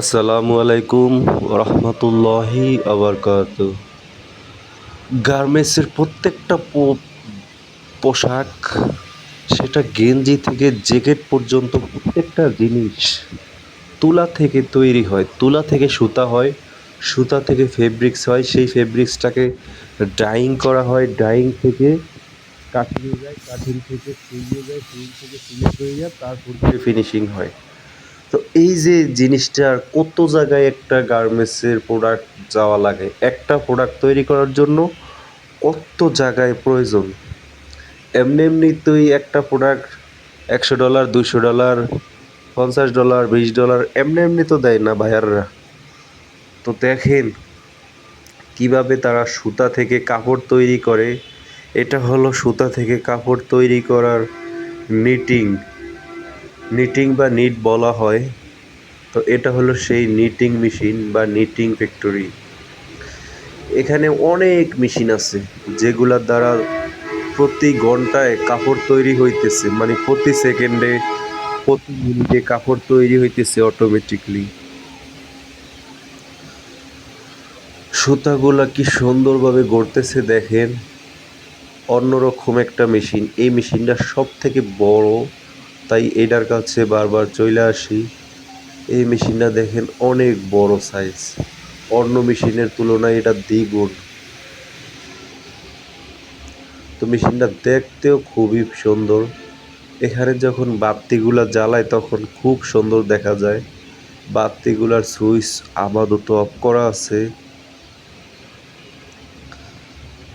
আসসালামু আলাইকুম রহমতুল্লাহি আবরকাত। গার্মেন্টসের প্রত্যেকটা পোশাক, সেটা গেঞ্জি থেকে জ্যাকেট পর্যন্ত প্রত্যেকটা জিনিস তুলা থেকে তৈরি হয়। তুলা থেকে সুতা হয়, সুতা থেকে ফেব্রিক্স হয়, সেই ফেব্রিক্সটাকে ডাইং করা হয় ডাইং থেকে কাঠিনে যায় কাঠিন থেকে সুইয়ে যায় সুই থেকে সুইয়ে হয়ে যায় তারপর ফিনিশিং হয়। তো এই যে জিনিসটার কত জায়গায় একটা গার্মেন্টসের প্রোডাক্ট যাওয়া লাগে? একটা প্রোডাক্ট তৈরি করার জন্য কত জায়গায় প্রয়োজন? এমনি এমনি তুই একটা প্রোডাক্ট একশো ডলার দুশো ডলার পঞ্চাশ ডলার বিশ ডলার এমনি এমনি তো দেয় না ভাইয়াররা। তো দেখেন কীভাবে তারা সুতা থেকে কাপড় তৈরি করে। এটা হলো সুতা থেকে কাপড় তৈরি করার নিটিং নিটিং বা নিট বলা হয়, তো এটা হলো সেই নিটিং মেশিন বা নিটিং ফ্যাক্টরি এখানে অনেক মেশিন আছে, যেগুলার দ্বারা প্রতি ঘন্টায় কাপড় তৈরি হইতেছে মানে প্রতি সেকেন্ডে প্রতি মিনিটে কাপড় তৈরি হইতেছে অটোমেটিকলি সুতাগুলা কি সুন্দরভাবে গড়তেছে দেখেন, অন্যরকম একটা মেশিন এই মেশিনটা সব থেকে বড় তাই এটার কাছে বারবার চলে আসি। এই মেশিনটা দেখেন অনেক বড় সাইজ অন্য মেশিনের তুলনায় এটা দ্বিগুণ। তো মেশিনটা দেখতেও খুবই সুন্দর। এখানে যখন বাতিগুলা জ্বালায় তখন খুব সুন্দর দেখা যায়। বাতিগুলার সুইচ আপাতত অফ করা আছে।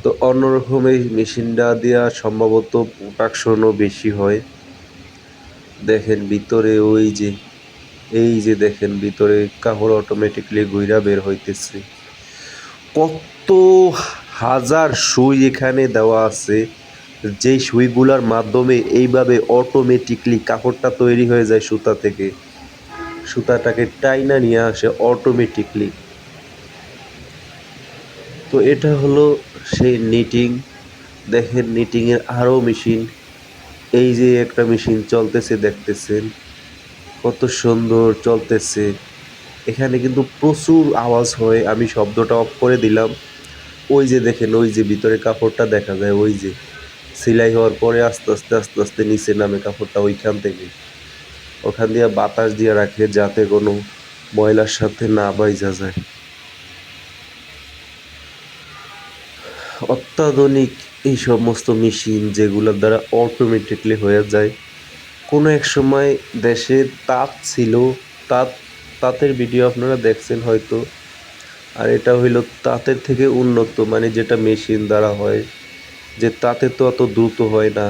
তো অন্যরকম এই মেশিনটা দেওয়া সম্ভবত প্রোডাকশনও বেশি হয়। দেখেন ভিতরে ওই যে, এই যে দেখেন ভিতরে কাপড় অটোমেটিকলি ঘুরা বের হইতেছে। কত হাজার সুই এখানে দেওয়া আছে যেই সুইগুলার মাধ্যমে এইভাবে অটোমেটিকলি কাপড়টা তৈরি হয়ে যায় সুতা থেকে। সুতাটাকে টাইনা নিয়ে আসে অটোমেটিকলি তো এটা হলো সেই নিটিং দেখেন নিটিংয়ের আরও মেশিন এই যে একটা মেশিন চলতেছে, দেখতেছেন কত সুন্দর চলতেছে। এখানে কিন্তু প্রচুর আওয়াজ হয়, আমি শব্দটা অফ করে দিলাম। ওই যে দেখেন, ওই যে ভিতরে কাপড়টা দেখা যায়, ওই যে সেলাই হওয়ার পরে আস্তে আস্তে আস্তে আস্তে নিচে নামে কাপড়টা ওইখান থেকে। ওখান দিয়ে বাতাস দিয়ে রাখে যাতে কোনো ময়লার সাথে না বাইজা যায়। অত্যাধুনিক এই সমস্ত মেশিন যেগুলোর দ্বারা অটোমেটিকলি হয়ে যায়। কোনো এক সময় দেশে তাঁত ছিল, তাঁত, তাঁতের ভিডিও আপনারা দেখছেন হয়তো। আর এটা হইল তাঁতের থেকে উন্নত মানে যেটা মেশিন দ্বারা হয়, যে তাতে তো অত দ্রুত হয় না।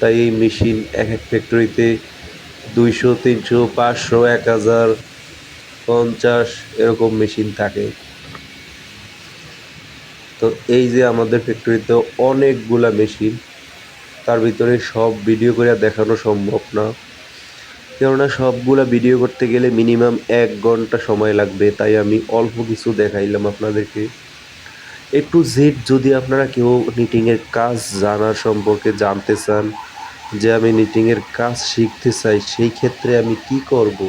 তাই এই মেশিন এক এক ফ্যাক্টরিতে দুইশো, তিনশো, পাঁচশো, এক হাজার, পঞ্চাশ এরকম মেশিন থাকে। তো এই যে আমাদের ফ্যাক্টরিতে অনেকগুলা মেশিন তার ভিতরে সব ভিডিও করে দেখানো সম্ভব না। কেননা সবগুলা ভিডিও করতে গেলে মিনিমাম এক ঘণ্টা সময় লাগবে, তাই আমি অল্প কিছু দেখাইলাম আপনাদেরকে। একটু জেড যদি আপনারা কেউ নিটিংয়ের কাজ জানার সম্পর্কে জানতে চান, যে আমি নিটিংয়ের কাজ শিখতে চাই, সেই ক্ষেত্রে আমি কি করব?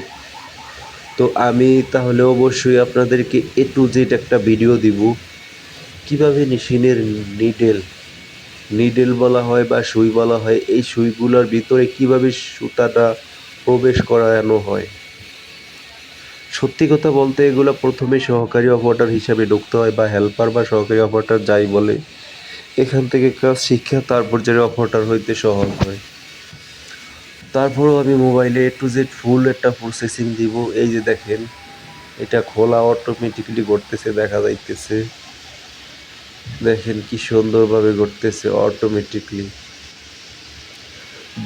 তো আমি তাহলে অবশ্যই আপনাদেরকে এ টু জেড একটা ভিডিও দিব। কীভাবে মেশিনের নিডেল নিডেল বলা হয় বা সুই বলা হয়, এই সুইগুলোর ভিতরে কীভাবে সুতাটা প্রবেশ করানো হয়? সত্যি কথা বলতে এগুলো প্রথমে সহকারী অপারেটর হিসাবে ঢুকতে হয় বা হেল্পার বা সহকারী অপারেটর যাই বলে, এখান থেকে কাজ শিক্ষা, তারপর যে অপারেটর হইতে সহজ হয়। তারপরেও আমি মোবাইলে টু জেড ফুল একটা প্রসেসিং দিব। এই যে দেখেন, এটা খোলা অটোমেটিকলি করতেছে দেখা যাইতেছে। দেখেন কি সুন্দরভাবে ঘটতেছে অটোমেটিকলি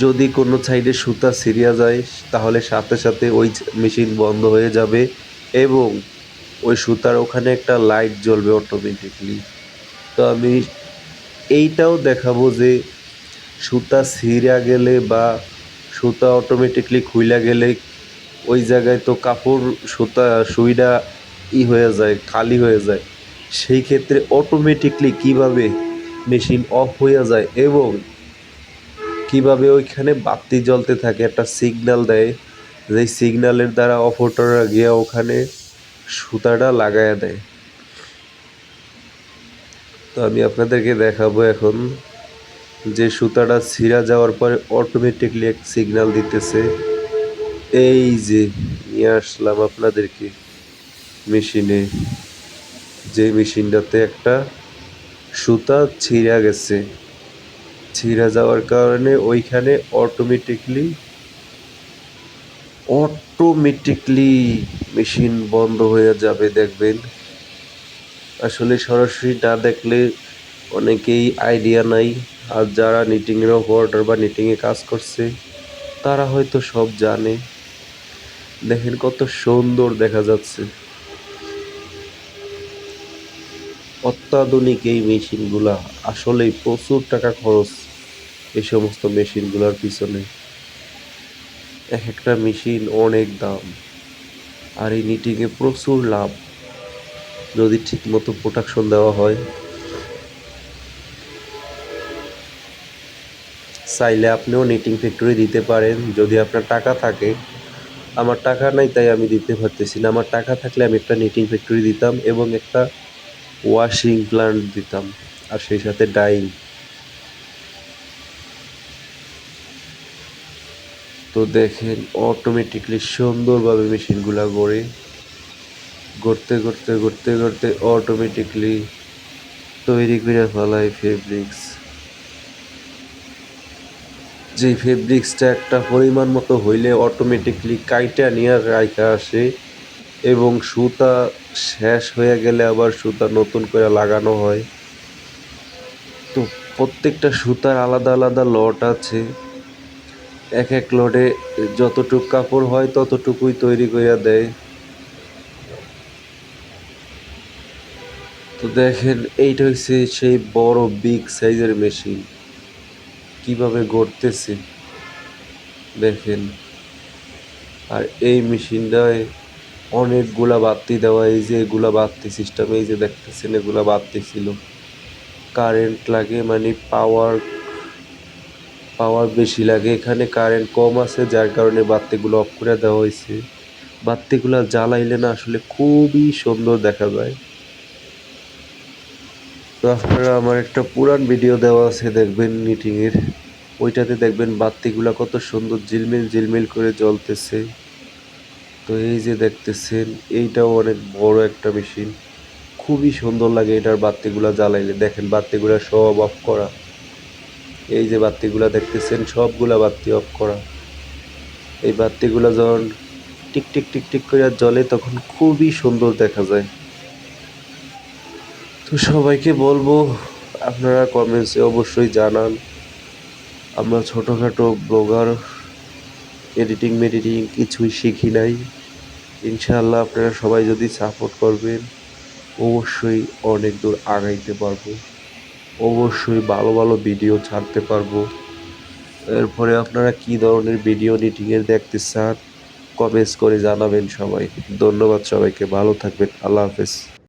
যদি কোনো সাইডে সুতা ছিঁড়িয়া যায়, তাহলে সাথে সাথে ওই মেশিন বন্ধ হয়ে যাবে এবং ওই সুতার ওখানে একটা লাইট জ্বলবে অটোমেটিকলি তো আমি এইটাও দেখাবো যে সুতা ছিঁড়া গেলে বা সুতা অটোমেটিকলি খুইলা গেলে ওই জায়গায় তো কাপড়, সুতা সুইটা ই হয়ে যায়, খালি হয়ে যায়। সেই ক্ষেত্রে অটোমেটিকলি কীভাবে মেশিন অফ হয়ে যায় এবং কীভাবে ওইখানে বাতি জ্বলতে থাকে, একটা সিগন্যাল দেয়, যেই সিগন্যালের দ্বারা অপারেটররা গিয়ে ওখানে সুতাটা লাগাইয়া দেয়। তো আমি আপনাদেরকে দেখাবো এখন যে সুতাটা ছিঁড়া যাওয়ার পরে অটোমেটিকলি এক সিগন্যাল দিতেছে। এই যে, নিয়ে আসলাম আপনাদেরকে মেশিনে যে মেশিনটাতে একটা সুতা ছিঁড়া গেছে। ছিঁড়া যাওয়ার কারণে ওইখানে অটোমেটিকলি অটোমেটিকলি মেশিন বন্ধ হয়ে যাবে, দেখবেন। আসলে সরাসরি না দেখলে অনেকেই আইডিয়া নাই। আর যারা নিটিংয়ের অপারেটর বা নিটিংয়ে কাজ করছে, তারা হয়তো সব জানে। দেখেন কত সুন্দর দেখা যাচ্ছে। অত্যাধুনিক এই মেশিনগুলা আসলেই প্রচুর টাকা খরচ এই সমস্ত মেশিনগুলোর পিছনে। এক একটা মেশিন অনেক দাম, আর এই নিটিংয়ে প্রচুর লাভ। যদি ঠিকমতো প্রোটাকশন দেওয়া হয়। চাইলে আপনিও নিটিং ফ্যাক্টরি দিতে পারেন, যদি আপনার টাকা থাকে। আমার টাকা নাই, তাই আমি দিতে পারতেছি না। আমার টাকা থাকলে আমি একটা নিটিং ফ্যাক্টরি দিতাম এবং একটা ওয়াশিং প্ল্যান্ট দিতাম, আর সেই সাথে ডাইং তো দেখেন অটোমেটিকলি সুন্দরভাবে মেশিনগুলা গড়ে, গড়তে গড়তে গড়তে গড়তে অটোমেটিকলি তৈরি করে ফেলায় ফেব্রিক্স যে ফেব্রিক্সটা একটা পরিমাণ মতো হইলে অটোমেটিকলি কাইটা নিয়ে রাইখা আসে এবং সুতা শেষ হয়ে গেলে আবার সুতা নতুন করে লাগানো হয়। তো প্রত্যেকটা সুতার আলাদা আলাদা লট আছে। এক এক লটে যতটুক কাপড় হয় ততটুকুই তৈরি করে দেয়। তো দেখেন, এইটা হচ্ছে সেই বড় বিগ সাইজের মেশিন। কীভাবে গড়তেছে। দেখেন। আর এই মেশিনটায় অনেকগুলা বাতি দেওয়া, এই যে এগুলা বাতি সিস্টেম এই যে দেখতেছেন এগুলা বাতি ছিল। কারেন্ট লাগে মানে পাওয়ার পাওয়ার বেশি লাগে। এখানে কারেন্ট কম আছে, যার কারণে বাতিগুলো অফ করে দেওয়া হয়েছে। বাতিগুলো জ্বালাইলে না আসলে খুবই সুন্দর দেখা যায়। তো আপনারা আমার একটা পুরান ভিডিও দেওয়া আছে, দেখবেন নিটিংয়ের ওইটাতে দেখবেন বাতিগুলো কত সুন্দর ঝিলমিল ঝিলমিল করে জ্বলতেছে। তো এই যে দেখতেছেন, এইটাও অনেক বড় একটা মেশিন। খুবই সুন্দর লাগে এটার বাতিগুলো জ্বালাইলে। দেখেন বাতিগুলো সব অফ করা। এই যে বাতিগুলো দেখতেছেন, সবগুলা বাতি অফ করা। এই বাতিগুলো যখন টিক টিক টিক টিক করে জ্বলে, তখন খুবই সুন্দর দেখা যায়। তো সবাইকে বলব, আপনারা কমেন্টসে অবশ্যই জানান। আমরা ছোটোখাটো ব্লগার এডিটিং মেডিটিং কিছুই শিখি নাই। ইনশাল্লাহ আপনারা সবাই যদি সাপোর্ট করবেন, অবশ্যই অনেক দূর আগাইতে পারব। অবশ্যই ভালো ভালো ভিডিও ছাড়তে পারব। এরপরে আপনারা কী ধরনের ভিডিও এডিটিংয়ের দেখতে চান কমেন্টস করে জানাবেন সবাই। ধন্যবাদ সবাইকে, ভালো থাকবেন, আল্লাহ হাফেজ।